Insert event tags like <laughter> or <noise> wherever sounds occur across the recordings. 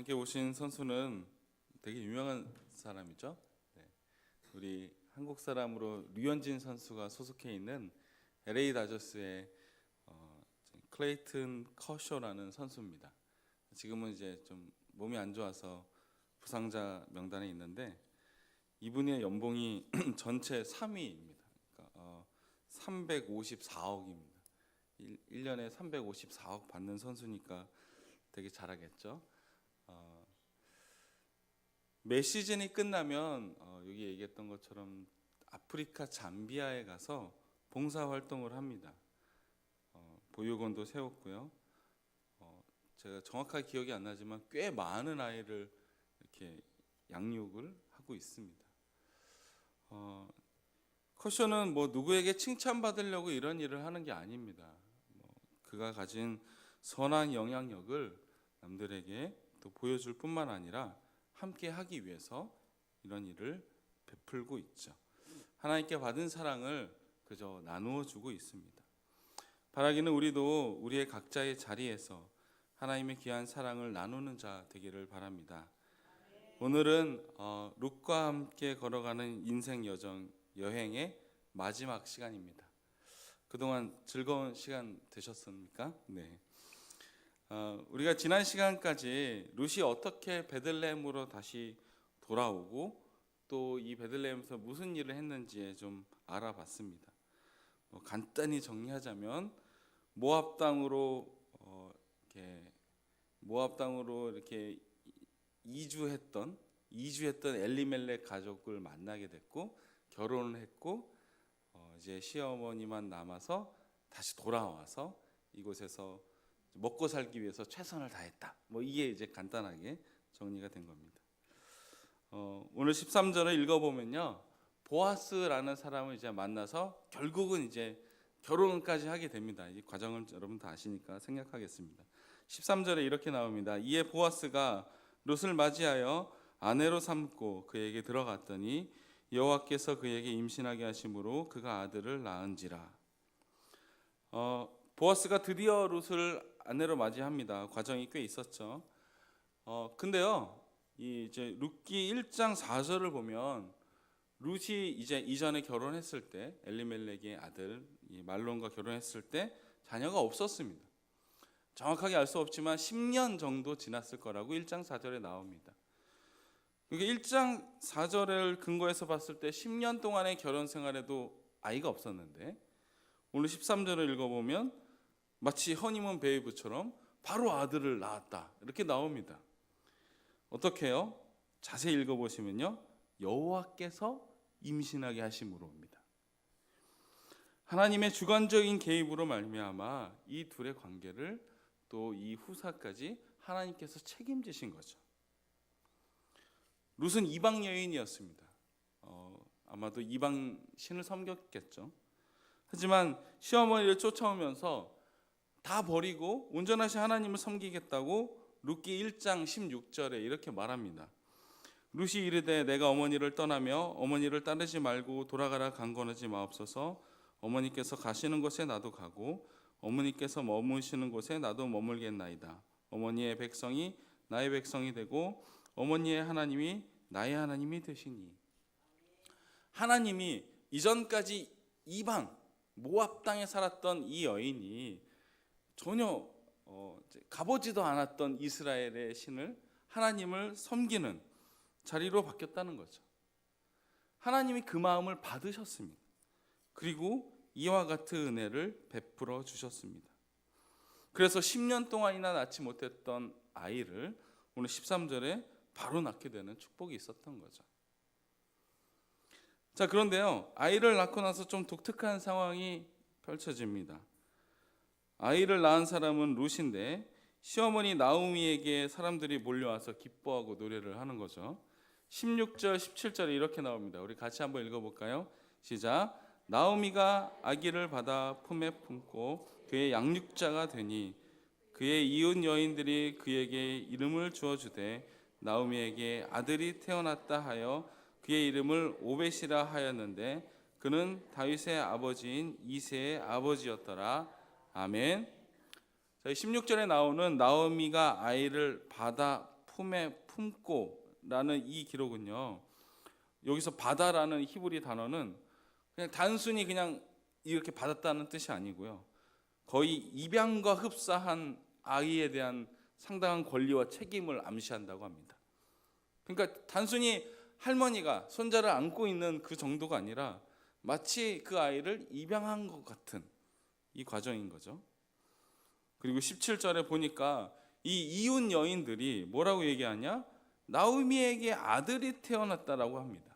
함께 오신 선수는 되게 유명한 사람이죠. 네. 우리 한국 사람으로 류현진 선수가 소속해 있는 LA 다저스의 어, 클레이튼 커쇼라는 선수입니다. 지금은 이제 좀 몸이 안 좋아서 부상자 명단에 있는데 이분의 연봉이 <clears throat> 전체 3위입니다. 그러니까 어, 354억입니다. 1, 년에 354억 받는 선수니까 되게 잘하겠죠. 어, 매 시즌이 끝나면 어, 여기 얘기했던 것처럼 아프리카 잠비아에 가서 봉사 활동을 합니다. 어, 보육원도 세웠고요. 어, 제가 정확하게 기억이 안 나지만 꽤 많은 아이를 이렇게 양육을 하고 있습니다. 어, 커쇼는 뭐 누구에게 칭찬받으려고 이런 일을 하는 게 아닙니다. 뭐 그가 가진 선한 영향력을 남들에게 또 보여줄 뿐만 아니라 함께 하기 위해서 이런 일을 베풀고 있죠. 하나님께 받은 사랑을 그저 나누어 주고 있습니다. 바라기는 우리도 우리의 각자의 자리에서 하나님의 귀한 사랑을 나누는 자 되기를 바랍니다. 오늘은 어, 룩과 함께 걸어가는 인생 여정 여행의 마지막 시간입니다. 그동안 즐거운 시간 되셨습니까? 네. 어, 우리가 지난 시간까지 룻이 어떻게 베들레헴으로 다시 돌아오고 또 이 베들레헴에서 무슨 일을 했는지에 좀 알아봤습니다. 뭐 간단히 정리하자면 모압 땅으로 어, 이렇게 모압 땅으로 이렇게 이주했던 이주했던 엘리멜렉 가족을 만나게 됐고 결혼을 했고 어, 이제 시어머니만 남아서 다시 돌아와서 이곳에서 먹고 살기 위해서 최선을 다했다. 뭐 이게 이제 간단하게 정리가 된 겁니다. 어, 오늘 13절을 읽어보면요. 보아스라는 사람을 이제 만나서 결국은 이제 결혼까지 하게 됩니다. 이 과정을 여러분 다 아시니까 생략하겠습니다. 13절에 이렇게 나옵니다. 이에 보아스가 롯을 맞이하여 아내로 삼고 그에게 들어갔더니 여호와께서 그에게 임신하게 하심으로 그가 아들을 낳은지라. 어, 보아스가 드디어 롯을 아내로 맞이합니다. 과정이 꽤 있었죠. 어, 근데요, 이 이제 룻기 1장 4절을 보면 룻이 이제 이전에 결혼했을 때 엘리멜렉의 아들 이 말론과 결혼했을 때 자녀가 없었습니다. 정확하게 알 수 없지만 10년 정도 지났을 거라고 1장 4절에 나옵니다. 그게 1장 4절을 근거해서 봤을 때 10년 동안의 결혼 생활에도 아이가 없었는데 오늘 13절을 읽어보면 마치 허니문 베이브처럼 바로 아들을 낳았다 이렇게 나옵니다. 어떻게요? 자세히 읽어 보시면요 여호와께서 임신하게 하심으로입니다. 하나님의 주관적인 개입으로 말미암아 이 둘의 관계를 또 이 후사까지 하나님께서 책임지신 거죠. 룻은 이방 여인이었습니다. 어, 아마도 이방 신을 섬겼겠죠. 하지만 시어머니를 쫓아오면서 다 버리고 온전하신 하나님을 섬기겠다고 룻기 1장 16절에 이렇게 말합니다. 룻이 이르되 내가 어머니를 떠나며 어머니를 따르지 말고 돌아가라 강권하지 마옵소서 어머니께서 가시는 곳에 나도 가고 어머니께서 머무시는 곳에 나도 머물겠나이다. 어머니의 백성이 나의 백성이 되고 어머니의 하나님이 나의 하나님이 되시니 하나님이 이전까지 이방 모압 땅에 살았던 이 여인이 전혀 어, 가보지도 않았던 이스라엘의 신을 하나님을 섬기는 자리로 바뀌었다는 거죠. 하나님이 그 마음을 받으셨습니다. 그리고 이와 같은 은혜를 베풀어 주셨습니다. 그래서 10년 동안이나 낳지 못했던 아이를 오늘 13절에 바로 낳게 되는 축복이 있었던 거죠. 자, 그런데요. 아이를 낳고 나서 좀 독특한 상황이 펼쳐집니다. 아이를 낳은 사람은 룻인데 시어머니 나우미에게 사람들이 몰려와서 기뻐하고 노래를 하는 거죠. 16절, 17절에 이렇게 나옵니다. 우리 같이 한번 읽어볼까요? 시작. 나우미가 아기를 받아 품에 품고 그의 양육자가 되니 그의 이웃 여인들이 그에게 이름을 주어 주되 나우미에게 아들이 태어났다 하여 그의 이름을 오벳이라 하였는데 그는 다윗의 아버지인 이세의 아버지였더라. 아멘. 자, 16절에 나오는 나오미가 아이를 받아 품에 품고라는 이 기록은요. 여기서 받아라는 히브리 단어는 그냥 단순히 그냥 이렇게 받았다는 뜻이 아니고요. 거의 입양과 흡사한 아이에 대한 상당한 권리와 책임을 암시한다고 합니다. 그러니까 단순히 할머니가 손자를 안고 있는 그 정도가 아니라 마치 그 아이를 입양한 것 같은 이 과정인 거죠. 그리고 17절에 보니까 이 이웃 여인들이 뭐라고 얘기하냐? 나오미에게 아들이 태어났다라고 합니다.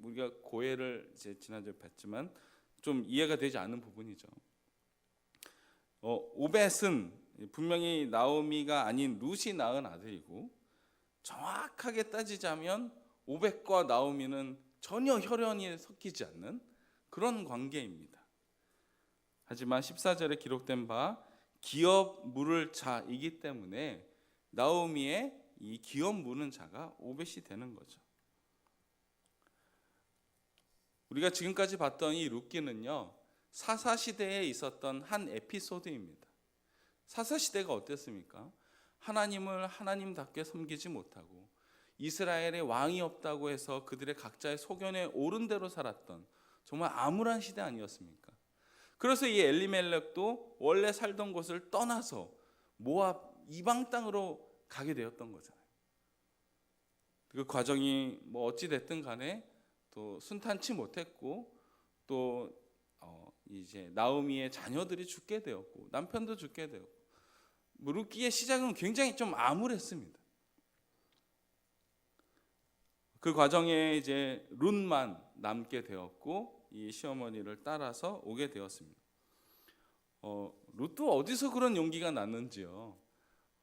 우리가 고해를 지난주에 봤지만 좀 이해가 되지 않는 부분이죠. 어, 오벳은 분명히 나오미가 아닌 룻이 낳은 아들이고 정확하게 따지자면 오벳과 나오미는 전혀 혈연이 섞이지 않는 그런 관계입니다. 하지만 14절에 기록된 바 기업 물을 자이기 때문에 나오미의 이 기업 무는 자가 오벳이 되는 거죠. 우리가 지금까지 봤던 이 룻기는요 사사 시대에 있었던 한 에피소드입니다. 사사 시대가 어땠습니까? 하나님을 하나님답게 섬기지 못하고 이스라엘의 왕이 없다고 해서 그들의 각자의 소견에 옳은 대로 살았던 정말 암울한 시대 아니었습니까? 그래서 이 엘리멜렉도 원래 살던 곳을 떠나서 모압 이방 땅으로 가게 되었던 거잖아요. 그 과정이 뭐 어찌 됐든 간에 또 순탄치 못했고 또 어 이제 나오미의 자녀들이 죽게 되었고 남편도 죽게 되었고 뭐 루키의 시작은 굉장히 좀 암울했습니다. 그 과정에 이제 룬만 남게 되었고 이 시어머니를 따라서 오게 되었습니다. 어, 룻도 어디서 그런 용기가 났는지요.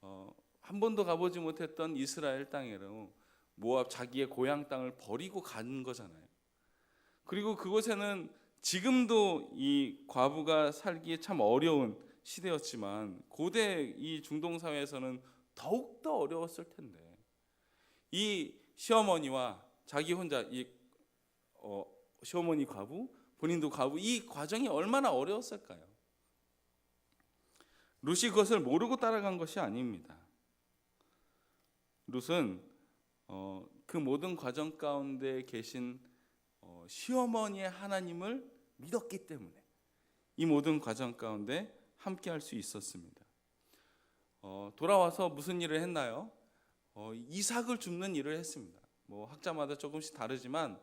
어, 한 번도 가보지 못했던 이스라엘 땅으로 모압 자기의 고향 땅을 버리고 간 거잖아요. 그리고 그곳에는 지금도 이 과부가 살기에 참 어려운 시대였지만 고대 이 중동 사회에서는 더욱 더 어려웠을 텐데 이 시어머니와 자기 혼자 이 어, 시어머니 과부 본인도 과부 이 과정이 얼마나 어려웠을까요? 룻이 그것을 모르고 따라간 것이 아닙니다. 룻은 어, 그 모든 과정 가운데 계신 어, 시어머니의 하나님을 믿었기 때문에 이 모든 과정 가운데 함께 할 수 있었습니다. 어, 돌아와서 무슨 일을 했나요? 어, 이삭을 줍는 일을 했습니다. 뭐 학자마다 조금씩 다르지만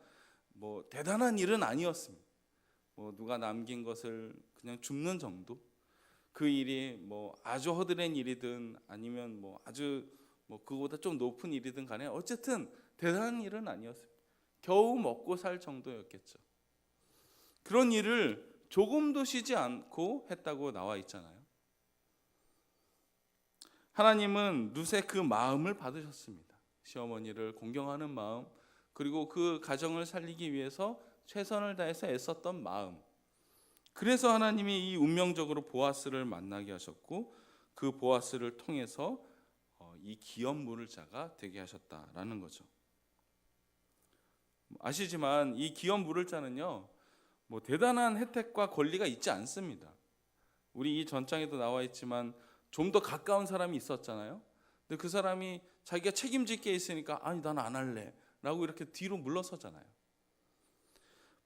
뭐 대단한 일은 아니었습니다. 뭐 누가 남긴 것을 그냥 줍는 정도. 그 일이 뭐 아주 허드렛 일이든 아니면 뭐 아주 뭐 그보다 좀 높은 일이든 간에 어쨌든 대단한 일은 아니었습니다. 겨우 먹고 살 정도였겠죠. 그런 일을 조금도 쉬지 않고 했다고 나와 있잖아요. 하나님은 룻의 그 마음을 받으셨습니다. 시어머니를 공경하는 마음, 그리고 그 가정을 살리기 위해서 최선을 다해서 애썼던 마음. 그래서 하나님이 이 운명적으로 보아스를 만나게 하셨고 그 보아스를 통해서 어, 이 기업 물을 자가 되게 하셨다라는 거죠. 아시지만 이 기업 물을 자는요, 뭐 대단한 혜택과 권리가 있지 않습니다. 우리 이 전장에도 나와 있지만 좀 더 가까운 사람이 있었잖아요. 근데 그 사람이 자기가 책임질 게 있으니까 아니 난 안 할래 라고 이렇게 뒤로 물러서잖아요.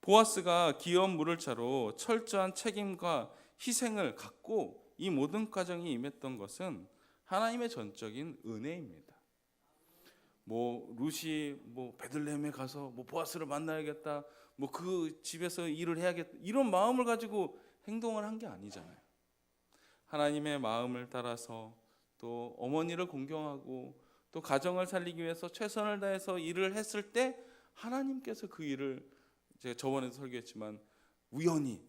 보아스가 기업 물을 차로 철저한 책임과 희생을 갖고 이 모든 과정이 임했던 것은 하나님의 전적인 은혜입니다. 뭐 루시 뭐 베들레헴에 가서 뭐 보아스를 만나야겠다. 뭐 그 집에서 일을 해야겠다. 이런 마음을 가지고 행동을 한 게 아니잖아요. 하나님의 마음을 따라서 또 어머니를 공경하고 또 가정을 살리기 위해서 최선을 다해서 일을 했을 때 하나님께서 그 일을 제가 저번에도 설교했지만 우연히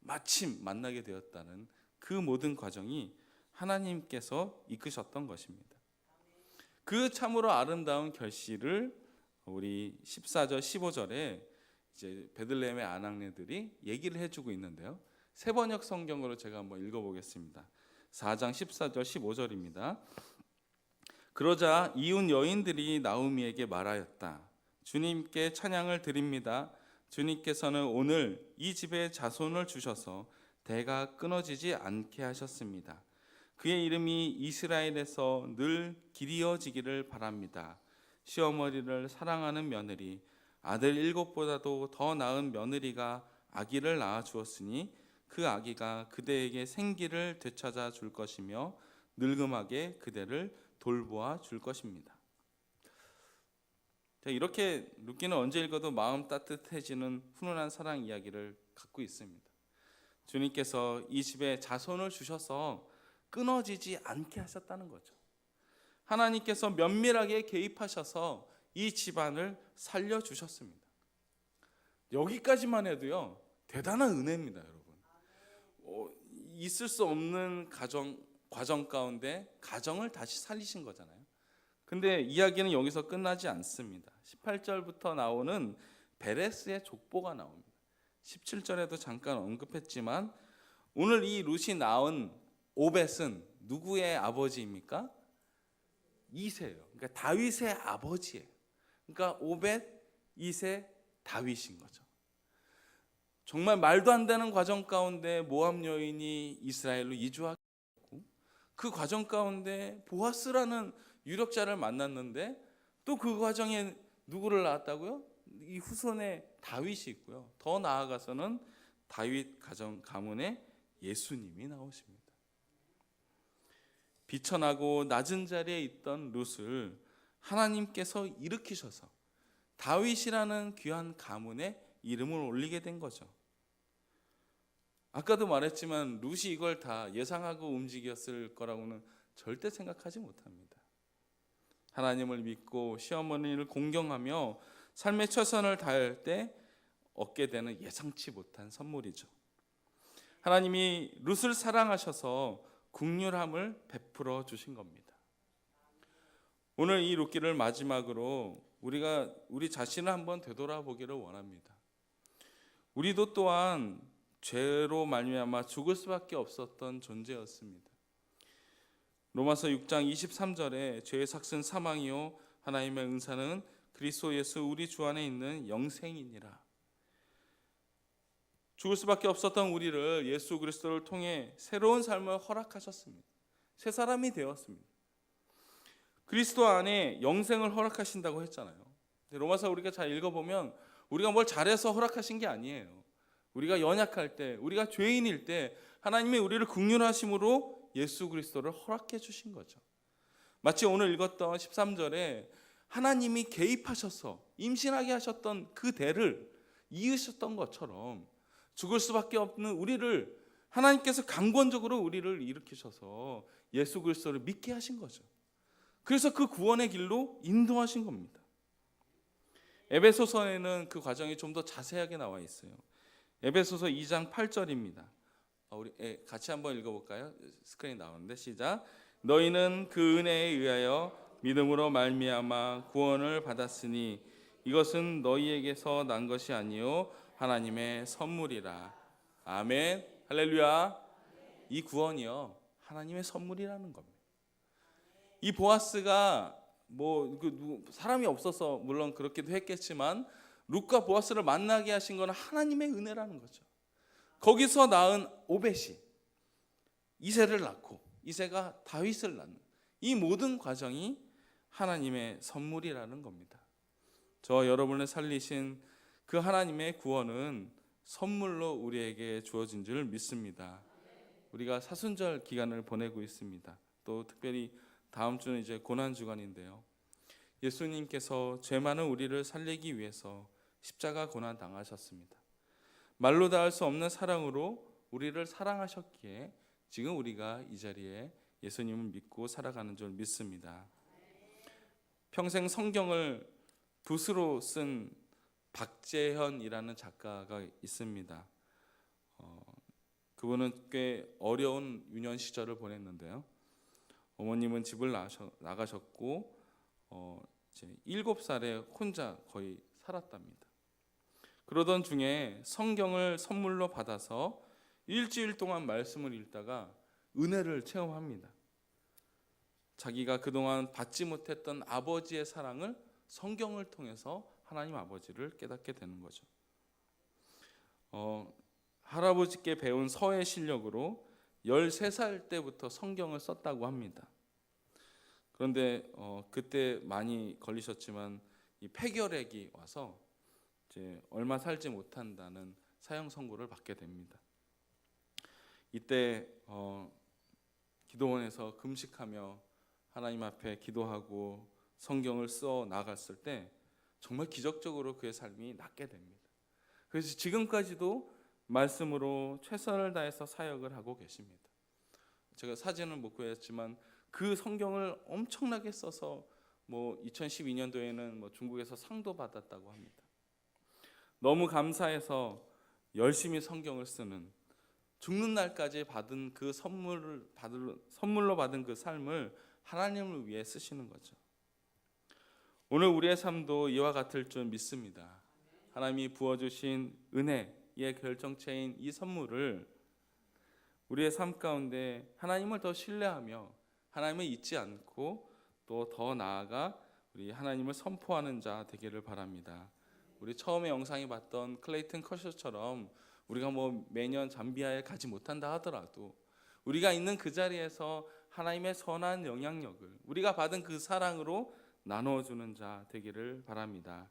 마침 만나게 되었다는 그 모든 과정이 하나님께서 이끄셨던 것입니다. 그 참으로 아름다운 결실을 우리 14절 15절에 이제 베들레헴의 아낙네들이 얘기를 해 주고 있는데요. 세번역 성경으로 제가 한번 읽어 보겠습니다. 4장 14절 15절입니다. 그러자 이웃 여인들이 나오미에게 말하였다. 주님께 찬양을 드립니다. 주님께서는 오늘 이 집에 자손을 주셔서 대가 끊어지지 않게 하셨습니다. 그의 이름이 이스라엘에서 늘 길이어지기를 바랍니다. 시어머니를 사랑하는 며느리 아들 일곱보다도 더 나은 며느리가 아기를 낳아 주었으니 그 아기가 그대에게 생기를 되찾아 줄 것이며 늙음하게 그대를 돌보아 줄 것입니다. 자, 이렇게 루키는 언제 읽어도 마음 따뜻해지는 훈훈한 사랑 이야기를 갖고 있습니다. 주님께서 이 집에 자손을 주셔서 끊어지지 않게 하셨다는 거죠. 하나님께서 면밀하게 개입하셔서 이 집안을 살려 주셨습니다. 여기까지만 해도요 대단한 은혜입니다, 여러분. 어, 있을 수 없는 가정 과정 가운데 가정을 다시 살리신 거잖아요. 근데 이야기는 여기서 끝나지 않습니다. 18절부터 나오는 베레스의 족보가 나옵니다. 17절에도 잠깐 언급했지만 오늘 이 룻이 낳은 오벳은 누구의 아버지입니까? 이세예요. 그러니까 다윗의 아버지예요. 그러니까 오벳, 이세, 다윗인 거죠. 정말 말도 안 되는 과정 가운데 모함 여인이 이스라엘로 이주하게 그 과정 가운데 보아스라는 유력자를 만났는데 또 그 과정에 누구를 낳았다고요? 이 후손에 다윗이 있고요. 더 나아가서는 다윗 가정 가문에 예수님이 나오십니다. 비천하고 낮은 자리에 있던 룻을 하나님께서 일으키셔서 다윗이라는 귀한 가문에 이름을 올리게 된 거죠. 아까도 말했지만 룻이 이걸 다 예상하고 움직였을 거라고는 절대 생각하지 못합니다. 하나님을 믿고 시어머니를 공경하며 삶의 최선을 다할 때 얻게 되는 예상치 못한 선물이죠. 하나님이 룻을 사랑하셔서 국률함을 베풀어 주신 겁니다. 오늘 이 룻기를 마지막으로 우리가 우리 자신을 한번 되돌아보기를 원합니다. 우리도 또한 죄로 말미암아 죽을 수밖에 없었던 존재였습니다. 로마서 6장 23절에 죄의 삭은 사망이요 하나님의 은사는 그리스도 예수 우리 주 안에 있는 영생이니라. 죽을 수밖에 없었던 우리를 예수 그리스도를 통해 새로운 삶을 허락하셨습니다. 새 사람이 되었습니다. 그리스도 안에 영생을 허락하신다고 했잖아요. 로마서 우리가 잘 읽어보면 우리가 뭘 잘해서 허락하신 게 아니에요. 우리가 연약할 때, 우리가 죄인일 때 하나님이 우리를 국률하심으로 예수 그리스도를 허락해 주신 거죠. 마치 오늘 읽었던 13절에 하나님이 개입하셔서 임신하게 하셨던 그 대를 이으셨던 것처럼 죽을 수밖에 없는 우리를 하나님께서 강권적으로 우리를 일으키셔서 예수 그리스도를 믿게 하신 거죠. 그래서 그 구원의 길로 인도하신 겁니다. 에베소서에는 그 과정이 좀 더 자세하게 나와 있어요. 에베소서 2장 8절입니다. 우리 같이 한번 읽어볼까요? 스크린 나오는데 시작. 너희는 그 은혜에 의하여 믿음으로 말미암아 구원을 받았으니 이것은 너희에게서 난 것이 아니요 하나님의 선물이라. 아멘. 할렐루야. 이 구원이요 하나님의 선물이라는 겁니다. 이 보아스가 뭐그 사람이 없어서 물론 그렇기도 했겠지만 룻과 보아스를 만나게 하신 것은 하나님의 은혜라는 거죠. 거기서 낳은 오벳이 이세를 낳고 이세가 다윗을 낳는 이 모든 과정이 하나님의 선물이라는 겁니다. 저 여러분을 살리신 그 하나님의 구원은 선물로 우리에게 주어진 줄 믿습니다. 우리가 사순절 기간을 보내고 있습니다. 또 특별히 다음 주는 이제 고난 주간인데요. 예수님께서 죄 많은 우리를 살리기 위해서 십자가 고난 당하셨습니다. 말로 다 할 수 없는 사랑으로 우리를 사랑하셨기에 지금 우리가 이 자리에 예수님을 믿고 살아가는 줄 믿습니다. 평생 성경을 붓으로 쓴 박재현이라는 작가가 있습니다. 어, 그분은 꽤 어려운 유년 시절을 보냈는데요. 어머님은 집을 나가셨고 어, 이제 일곱 살에 혼자 거의 살았답니다. 그러던 중에 성경을 선물로 받아서 일주일 동안 말씀을 읽다가 은혜를 체험합니다. 자기가 그동안 받지 못했던 아버지의 사랑을 성경을 통해서 하나님 아버지를 깨닫게 되는 거죠. 어, 할아버지께 배운 서의 실력으로 13살 때부터 성경을 썼다고 합니다. 그런데 어, 그때 많이 걸리셨지만 이 폐결핵이 와서 이제 얼마 살지 못한다는 사형 선고를 받게 됩니다. 이때 어, 기도원에서 금식하며 하나님 앞에 기도하고 성경을 써 나갔을 때 정말 기적적으로 그의 삶이 낫게 됩니다. 그래서 지금까지도 말씀으로 최선을 다해서 사역을 하고 계십니다. 제가 사진을 못 구했지만 그 성경을 엄청나게 써서 뭐 2012년도에는 뭐 중국에서 상도 받았다고 합니다. 너무 감사해서 열심히 성경을 쓰는 죽는 날까지 받은 그 선물을 받을 선물로 받은 그 삶을 하나님을 위해 쓰시는 거죠. 오늘 우리의 삶도 이와 같을 줄 믿습니다. 하나님이 부어주신 은혜의 결정체인 이 선물을 우리의 삶 가운데 하나님을 더 신뢰하며 하나님을 잊지 않고 또 더 나아가 우리 하나님을 선포하는 자 되기를 바랍니다. 우리 처음에 영상에 봤던 클레이튼 커셔처럼 우리가 뭐 매년 잠비아에 가지 못한다 하더라도 우리가 있는 그 자리에서 하나님의 선한 영향력을 우리가 받은 그 사랑으로 나누어 주는 자 되기를 바랍니다.